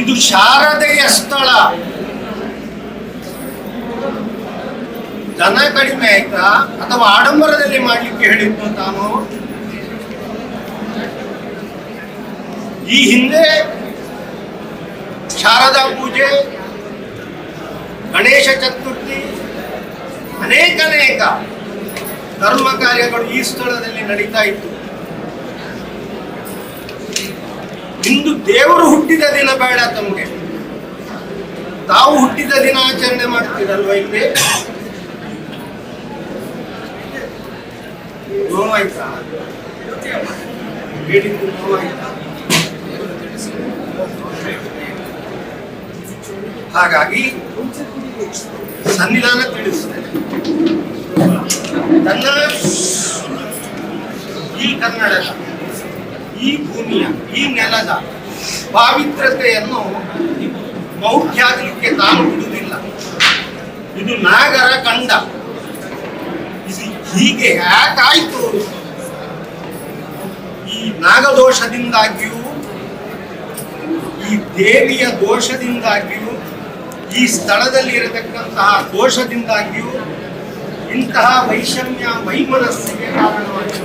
ಇದು ಶಾರದೆಯ ಸ್ಥಳ. ದನ ಕಡಿಮೆ ಆಯ್ತಾ? ಅಥವಾ ಆಡಂಬರದಲ್ಲಿ ಮಾಡಲಿಕ್ಕೆ ಹೇಳಿದ್ದು ತಾನು? ಈ ಹಿಂದೆ ಶಾರದಾ ಪೂಜೆ, ಗಣೇಶ ಚತುರ್ಥಿ ಅನೇಕ ಅನೇಕ ಧರ್ಮ ಕಾರ್ಯಗಳು ಈ ಸ್ಥಳದಲ್ಲಿ ನಡೀತಾ ಇತ್ತು. ಇಂದು ದೇವರು ಹುಟ್ಟಿದ ದಿನ ಬೇಡ ತಮಗೆ. ತಾವು ಹುಟ್ಟಿದ ದಿನ ಆಚರಣೆ ಮಾಡ್ತೀರಲ್ವ ಇಲ್ಲಿ? ಹಾಗಾಗಿ ಸನ್ನಿಧಾನ ತಿಳಿಸ್ತೇನೆ ತನ್ನ ಈ ಕನ್ನಡದ ಈ ಭೂಮಿಯ, ಈ ನೆಲದ ಪಾವಿತ್ರತೆಯನ್ನು ಮೌಢ್ಯಾಗಲಿಕ್ಕೆ ತಾನು ಬಿಡುವುದಿಲ್ಲ. ಇದು ನಾಗರ ಕಂಡ. ಇದು ಹೀಗೆ ಯಾಕಾಯ್ತು ಈ ನಾಗದೋಷದಿಂದಾಗಿಯೂ, ಈ ದೇವಿಯ ದೋಷದಿಂದಾಗಿಯೂ, ಈ ಸ್ಥಳದಲ್ಲಿ ಇರತಕ್ಕಂತಹ ದೋಷದಿಂದಾಗಿಯೂ ಇಂತಹ ವೈಷಮ್ಯ ವೈಮನಸ್ಸಿಗೆ ಕಾರಣವಾಗಿದೆ.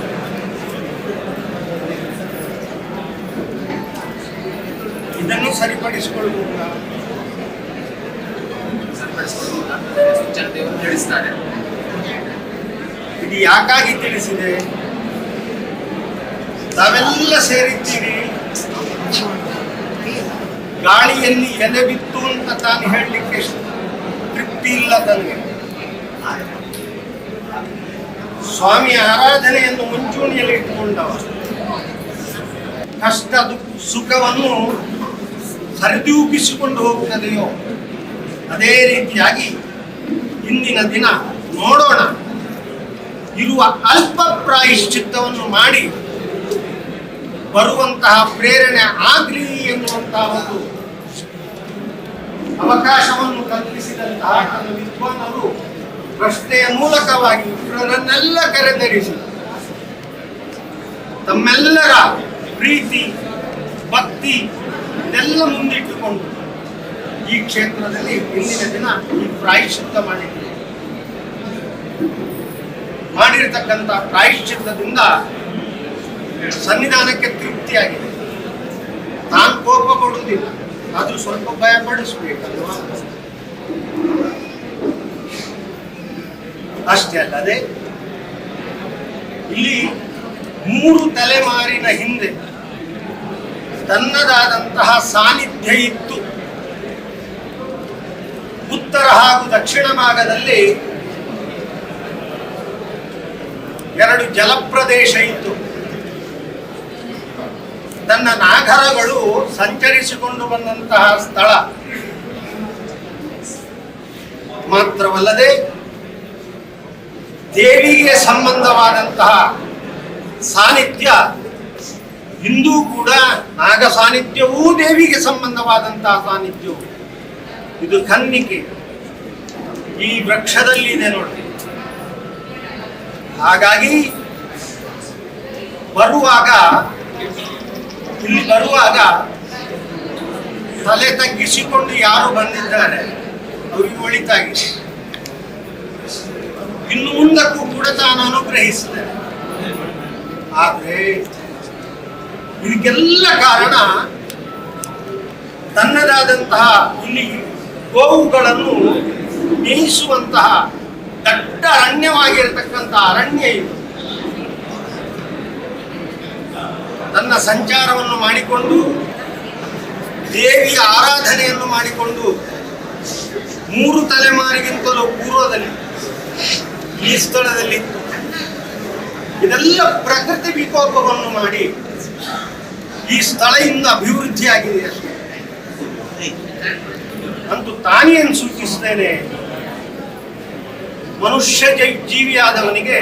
ಇದನ್ನು ಸರಿಪಡಿಸಿಕೊಳ್ಳುವುದ ಜನತೆಯವರು ತಿಳಿಸ್ತಾರೆ ಇದು ಯಾಕಾಗಿ ತಿಳಿಸಿದೆ? ತಾವೆಲ್ಲ ಸೇರಿದ್ದೀರಿ. ಗಾಳಿಯಲ್ಲಿ ಎಲೆ ಬಿತ್ತು ಅಂತ ತಾನು ಹೇಳಲಿಕ್ಕೆ ತೃಪ್ತಿ ಇಲ್ಲ ಸ್ವಾಮಿ ಆರಾಧನೆಯನ್ನು ಮುಂಚೂಣಿಯಲ್ಲಿ ಇಟ್ಟುಕೊಂಡವ ಕಷ್ಟ ಸುಖವನ್ನು ಸರಿದೂಗಿಸಿಕೊಂಡು ಹೋಗುತ್ತದೆಯೋ ಅದೇ ರೀತಿಯಾಗಿ ಇಂದಿನ ದಿನ ನೋಡೋಣ. ಇರುವ ಅಲ್ಪ ಪ್ರಾಯಶ್ಚಿತ್ತವನ್ನು ಮಾಡಿ ಬರುವಂತಹ ಪ್ರೇರಣೆ ಆಗಲಿ ಎನ್ನುವಂತಹ ಒಂದು ಅವಕಾಶವನ್ನು ಕಲ್ಪಿಸಿದಂತಹ ವಿದ್ವಾನರು ಪ್ರಶ್ನೆಯ ಮೂಲಕವಾಗಿ ಇವರನ್ನೆಲ್ಲ ಕರೆದರಿಸಿ ತಮ್ಮೆಲ್ಲರ ಪ್ರೀತಿ, ಭಕ್ತಿ ಇದೆಲ್ಲ ಮುಂದಿಟ್ಟುಕೊಂಡು ಈ ಕ್ಷೇತ್ರದಲ್ಲಿ ಇಂದಿನ ದಿನ ಈ ಪ್ರಾಯಶ್ಚಿತ್ತ ಮಾಡಿದ್ದೀವಿ ಮಾಡಿರ್ತಕ್ಕಂಥ ಪ್ರಾಯಶ್ಚಿತ್ತದಿಂದ ಸನ್ನಿಧಾನಕ್ಕೆ ತೃಪ್ತಿಯಾಗಿದೆ. ತಾನು ಕೋಪ ಕೊಡುವುದಿಲ್ಲ ಅದು ಸ್ವಲ್ಪ ಭಯ ಪಡಿಸ್ಬೇಕಲ್ವಾ? ಅಷ್ಟೇ ಅಲ್ಲದೆ, ಇಲ್ಲಿ ಮೂರು ತಲೆಮಾರಿನ ಹಿಂದೆ ತನ್ನದಾದಂತಹ ಸಾನ್ನಿಧ್ಯ ಇತ್ತು. ಉತ್ತರ ಹಾಗೂ ದಕ್ಷಿಣ ಭಾಗದಲ್ಲಿ ಎರಡು ಜಲಪ್ರದೇಶ ಇತ್ತು. ತನ್ನ ನಾಗರಗಳು ಸಂಚರಿಸಿಕೊಂಡು ಬಂದಂತಹ ಸ್ಥಳ. ಮಾತ್ರವಲ್ಲದೆ ದೇವಿಗೆ ಸಂಬಂಧವಾದಂತಹ ಸಾನ್ನಿಧ್ಯ ಇಂದೂ ಕೂಡ ನಾಗ ಸಾನ್ನಿಧ್ಯವೂ ದೇವಿಗೆ ಸಂಬಂಧವಾದಂತಹ ಸಾನ್ನಿಧ್ಯವು ಇದು ಕನ್ನಿಕೆ ಈ ವೃಕ್ಷದಲ್ಲಿ ಇದೆ ನೋಡಿ ಹಾಗಾಗಿ ಬರುವಾಗ, ಇಲ್ಲಿ ಬರುವಾಗ ತಲೆ ತಗ್ಗಿಸಿಕೊಂಡು ಯಾರು ಬಂದಿದ್ದಾರೆ? ಅವರಿಗೆ ಒಳಿತಾಗಿ ಇನ್ನು ಮುಂದಕ್ಕೂ ಕೂಡ ತಾನು ಅನುಗ್ರಹಿಸ್ತೇನೆ ಆದರೆ ಇದಕ್ಕೆಲ್ಲ ಕಾರಣ ತನ್ನದಾದಂತಹ ಇಲ್ಲಿ ಗೋವುಗಳನ್ನು ಮೇಯಿಸುವಂತಹ ದಟ್ಟ ಅರಣ್ಯವಾಗಿರತಕ್ಕಂತಹ ಅರಣ್ಯ ಇದು. ತನ್ನ ಸಂಚಾರವನ್ನು ಮಾಡಿಕೊಂಡು, ದೇವಿಯ ಆರಾಧನೆಯನ್ನು ಮಾಡಿಕೊಂಡು, ಮೂರು ತಲೆಮಾರಿಗಿಂತಲೂ ಪೂರ್ವದಲ್ಲಿ, ಈ ಸ್ಥಳದಲ್ಲಿ ಇದೆಲ್ಲ ಪ್ರಕೃತಿ ವಿಕೋಪವನ್ನು ಮಾಡಿ ಈ ಸ್ಥಳ ಅಭಿವೃದ್ಧಿಯಾಗಿದೆ ಅಷ್ಟೇ ಅಂತೂ ತಾನೇನು ಸೂಚಿಸ್ತೇನೆ, ಮನುಷ್ಯ ಜೀವಿಯಾದವನಿಗೆ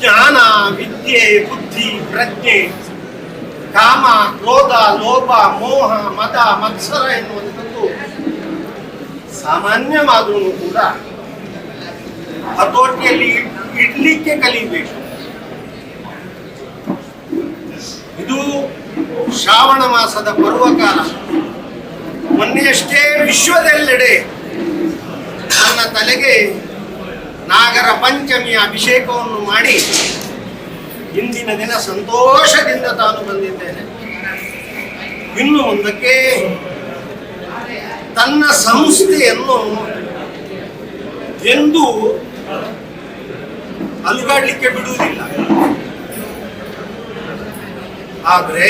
ಜ್ಞಾನ, ವಿದ್ಯೆ, ಬುದ್ಧಿ, ಪ್ರಜ್ಞೆ, ಕಾಮ, ಕ್ರೋಧ ಲೋಭ ಮೋಹ, ಮದ, ಮತ್ಸರ ಎನ್ನುವಂಥದ್ದು ಸಾಮಾನ್ಯವಾದರೂ ಕೂಡ ಹತೋಟಿಯಲ್ಲಿ ಇಡ್ಲಿಕ್ಕೆ ಕಲಿಬೇಕು ಇದು ಶ್ರಾವಣ ಮಾಸದ ಪರ್ವಕಾಲ ಮೊನ್ನೆಯಷ್ಟೇ ವಿಶ್ವದೆಲ್ಲೆಡೆ ನನ್ನ ತಲೆಗೆ ನಾಗರ ಪಂಚಮಿಯ ಅಭಿಷೇಕವನ್ನು ಮಾಡಿ ಇಂದಿನ ದಿನ ಸಂತೋಷದಿಂದ ತಾನು ಬಂದಿದ್ದೇನೆ. ಇನ್ನು ಮುಂದಕ್ಕೆ ತನ್ನ ಸಂಸ್ಥೆಯನ್ನು ಎಂದು ಅಲುಗಾಡ್ಲಿಕ್ಕೆ ಬಿಡುವುದಿಲ್ಲ. ಆದರೆ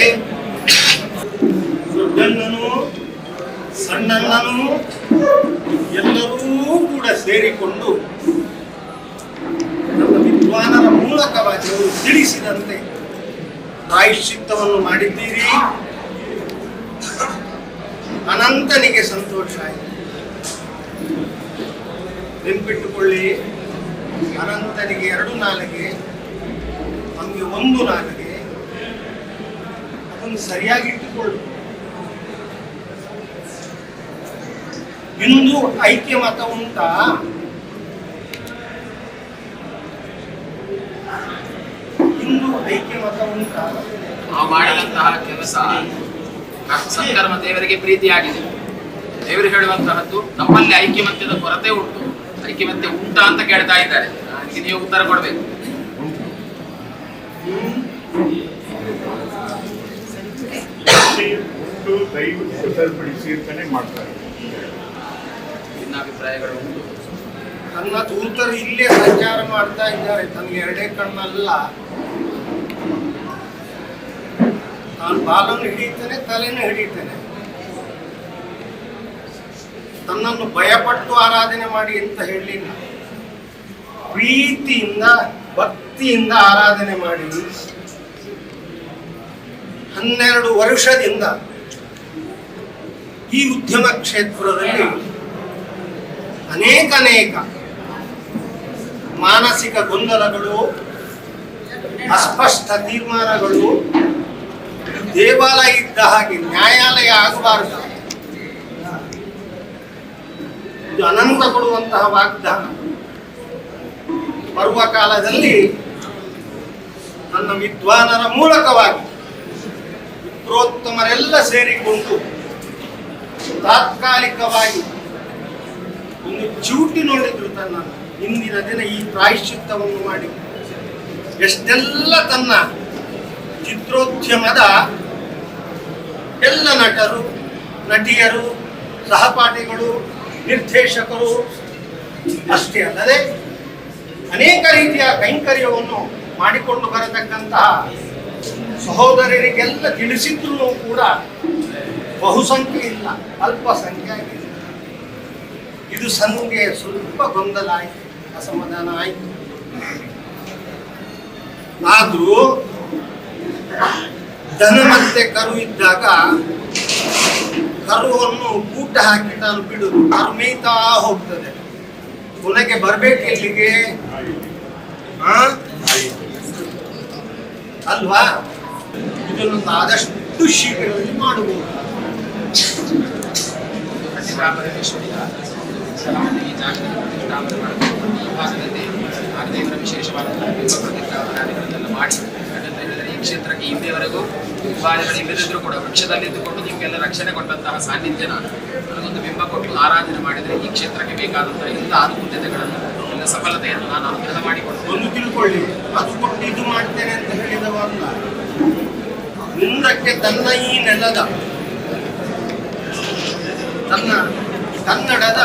ಸಣ್ಣಣ್ಣನು ಎಲ್ಲರೂ ಕೂಡ ಸೇರಿಕೊಂಡು ನಮ್ಮ ವಿದ್ವಾನರ ಮೂಲಕವಾಗಿ ಅವರು ತಿಳಿಸಿದಂತೆ ಪ್ರಾಯಶ್ಚಿತ್ತವನ್ನು ಮಾಡಿದ್ದೀರಿ. ಅನಂತನಿಗೆ ಸಂತೋಷ ಆಯಿತು. ನೆನ್ಪಿಟ್ಟುಕೊಳ್ಳಿ, ಅನಂತನಿಗೆ ಎರಡು ನಾಲಿಗೆ, ನಮಗೆ ಒಂದು ನಾಲಿಗೆ. ಅದನ್ನು ಸರಿಯಾಗಿ ಇಟ್ಟುಕೊಳ್ಳು. ಇಂದು ಐಕ್ಯ ಮತ ಉಂಟಾ? ಇಂದು ಐಕ್ಯ ಮತ ಉಂಟಾ? ನಾವು ಮಾಡಿದಂತಹ ಕೆಲಸ ಸತ್ಕರ್ಮ ದೇವರಿಗೆ ಪ್ರೀತಿಯಾಗಿದೆ. ದೇವರು ಹೇಳುವಂತಹದ್ದು ನಮ್ಮಲ್ಲಿ ಐಕ್ಯಮತ್ಯದ ಕೊರತೆ ಉಂಟು. ಐಕ್ಯಮತ್ಯ ಉಂಟಾ ಅಂತ ಕೇಳ್ತಾ ಇದ್ದಾರೆ. ಅದಕ್ಕೆ ನೀವು ಉತ್ತರ ಕೊಡಬೇಕು. ದಯವಿಟ್ಟು ದಯವಿಟ್ಟು ಸರಿಪಡಿಸಿ ಅಂತಾನೆ ಮಾಡ್ತಾರೆ. ಭಿನ್ನಾಭಿಪ್ರಾಯಗಳು ಉಂಟು. ತನ್ನ ದೂತರು ಇಲ್ಲೇ ಸಂಚಾರ ಮಾಡ್ತಾ ಇದ್ದಾರೆ. ತನ್ನ ಎರಡೇ ಕಣ್ಣಲ್ಲ. ನಾನು ಬಾಲನ್ನು ಹಿಡಿಯುತ್ತೇನೆ, ತಲೆಯನ್ನು ಹಿಡಿಯುತ್ತೇನೆ. ತನ್ನನ್ನು ಭಯಪಟ್ಟು ಆರಾಧನೆ ಮಾಡಿ ಅಂತ ಹೇಳಲಿಲ್ಲ. ಪ್ರೀತಿಯಿಂದ, ಭಕ್ತಿಯಿಂದ ಆರಾಧನೆ ಮಾಡಿ ಹನ್ನೆರಡು ವರ್ಷದಿಂದ ಈ ಉದ್ಯಮ ಕ್ಷೇತ್ರದಲ್ಲಿ ಅನೇಕ ಅನೇಕ ಮಾನಸಿಕ ಗೊಂದಲಗಳು, ಅಸ್ಪಷ್ಟ ತೀರ್ಮಾನಗಳು, ದೇವಾಲಯ ಇದ್ದ ಹಾಗೆ ನ್ಯಾಯಾಲಯ ಆಗಬಾರದು. ಇದು ಅನಂತ ಕೊಡುವಂತಹ ವಾಗ್ದಾನ. ಬರುವ ಕಾಲದಲ್ಲಿ ನನ್ನ ವಿದ್ವಾನರ ಮೂಲಕವಾಗಿ ಪುತ್ರೋತ್ತಮರೆಲ್ಲ ಸೇರಿಕೊಂಡು ತಾತ್ಕಾಲಿಕವಾಗಿ ಒಂದು ಚೂಟಿ ನೋಡಿದ್ರು ತನ್ನ ಇಂದಿನ ದಿನ ಈ ಪ್ರಾಯಶ್ಚಿತ್ತವನ್ನು ಮಾಡಿ. ಎಷ್ಟೆಲ್ಲ ತನ್ನ ಚಿತ್ರೋದ್ಯಮದ ಎಲ್ಲ ನಟರು, ನಟಿಯರು, ಸಹಪಾಠಿಗಳು, ನಿರ್ದೇಶಕರು, ಅಷ್ಟೇ ಅಲ್ಲದೆ ಅನೇಕ ರೀತಿಯ ಕೈಂಕರ್ಯವನ್ನು ಮಾಡಿಕೊಂಡು ಬರತಕ್ಕಂತಹ ಸಹೋದರರಿಗೆಲ್ಲ ತಿಳಿಸಿದ್ರು ಕೂಡ ಬಹುಸಂಖ್ಯೆ ಇಲ್ಲ ಅಲ್ಪ ಸಂಖ್ಯೆ ಇದು ಸಂಘಕ್ಕೆ ಸ್ವಲ್ಪ ಗೊಂದಲ ಆಯಿತು, ಅಸಮಾಧಾನ ಆಯಿತು. ಆದರೂ ದನ ಮತ್ತೆ ಕರು ಇದ್ದಾಗ ಕರುವನ್ನು ಕೂಟ ಹಾಕಿ ನಾನು ಬಿಡುದು ಕರು ಮೇಯ್ತಾ ಹೋಗ್ತದೆ. ಕೊನೆಗೆ ಬರ್ಬೇಕು ಇಲ್ಲಿಗೆ? ಅಲ್ವಾ? ಇದನ್ನು ಆದಷ್ಟು ಶೀಘ್ರದಲ್ಲಿ ಮಾಡಬಹುದು ಈ ಜಾಗದಲ್ಲಿ ಪ್ರತಿಷ್ಠಾಪನೆ ಈ ಭಾಗದಲ್ಲಿ ನಾಗದೇವರ ವಿಶೇಷವಾದಂತಹ ಬಿಂಬ ಪ್ರತಿಷ್ಠಾಪನಾದಿಗಳನ್ನೆಲ್ಲ ಮಾಡಿ ಯಾಕಂತ ಈ ಕ್ಷೇತ್ರಕ್ಕೆ ಹಿಂದೆವರೆಗೂ ಉಪಾಯಗಳು ಇಲ್ಲದಿದ್ದರೂ ಕೂಡ ವೃಕ್ಷದಲ್ಲಿದ್ದುಕೊಂಡು ನಿಮಗೆಲ್ಲ ರಕ್ಷಣೆ ಕೊಟ್ಟಂತಹ ಸಾನ್ನಿಧ್ಯನ ನಾನು ನನಗೊಂದು ಬಿಂಬ ಕೊಟ್ಟು ಆರಾಧನೆ ಮಾಡಿದರೆ ಈ ಕ್ಷೇತ್ರಕ್ಕೆ ಬೇಕಾದಂತಹ ಎಲ್ಲ ಅನುಕೂಲತೆಗಳನ್ನು ಎಲ್ಲ ಸಫಲತೆಯನ್ನು ನಾನು ಅನುಗ್ರಹ ಮಾಡಿಕೊಡ್ತೇನೆ ಒಂದು ತಿಳ್ಕೊಳ್ಳಿ ಅದು ಕೊಟ್ಟು ಇದು ಮಾಡ್ತೇನೆ ಅಂತ ಹೇಳಿದವಲ್ಲ ಮುಂದಕ್ಕೆ ತನ್ನ ಈ ನೆಲದ ತನ್ನ ಕನ್ನಡದ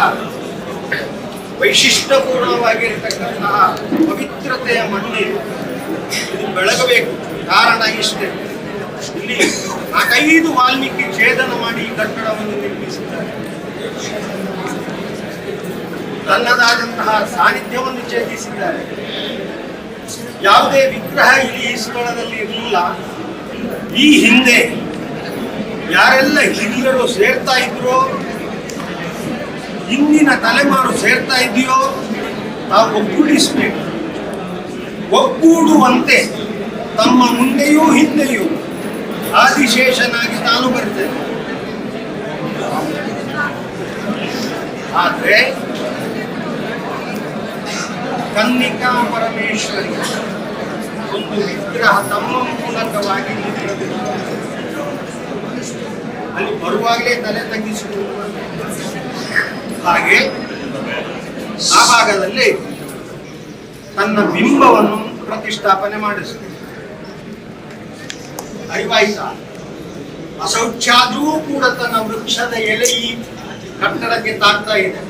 ವೈಶಿಷ್ಟ್ಯಪೂರ್ಣವಾಗಿರ್ತಕ್ಕಂತಹ ಪವಿತ್ರತೆಯ ಮಣ್ಣಿ ಇದು ಬೆಳಗಬೇಕು. ಕಾರಣ ಇಷ್ಟೇ. ಇಲ್ಲಿ ನಾಲ್ಕೈದು ವಾಲ್ಮೀಕಿ ಛೇದನ ಮಾಡಿ ಈ ಕಟ್ಟಡವನ್ನು ನಿರ್ಮಿಸಿದ್ದಾರೆ. ತನ್ನದಾದಂತಹ ಸಾನ್ನಿಧ್ಯವನ್ನು ಛೇದಿಸಿದ್ದಾರೆ. ಯಾವುದೇ ವಿಗ್ರಹ ಇಲ್ಲಿ ಈ ಸ್ಥಳದಲ್ಲಿ ಇರಲಿಲ್ಲ ಈ ಹಿಂದೆ ಯಾರೆಲ್ಲ ಹಿರಿಯರು ಸೇರ್ತಾ ಇದ್ರೋ ಇಂದಿನ ತಲೆಮಾರು ಸೇರ್ತಾ ಇದೆಯೋ, ತಾವು ಒಗ್ಗೂಡಿಸಬೇಕು ಒಗ್ಗೂಡುವಂತೆ ತಮ್ಮ ಮುಂದೆಯೂ ಹಿಂದೆಯೂ ಆದಿಶೇಷನಾಗಿ ತಾನು ಬರ್ತೇನೆ. ಆದರೆ ಕನ್ನಿಕಾ ಪರಮೇಶ್ವರಿ ಒಂದು ವಿಗ್ರಹ ತಮ್ಮ ಮೂಲಕವಾಗಿ ಅಲ್ಲಿ ಬರುವಾಗಲೇ ತಲೆ ತಗ್ಗಿಸಿಕೊಂಡು ಹಾಗೆ ಆ ಭಾಗದಲ್ಲಿ ತನ್ನ ಬಿಂಬವನ್ನು ಪ್ರತಿಷ್ಠಾಪನೆ ಮಾಡಿಸಿದೆ. ಐವಾಯಿತ ಅಶೌಚಾದ್ರೂ ಕೂಡ ತನ್ನ ವೃಕ್ಷದ ಎಲೆ ಈ ಕಟ್ಟಡಕ್ಕೆ ತಾಗ್ತಾ ಇದೆ.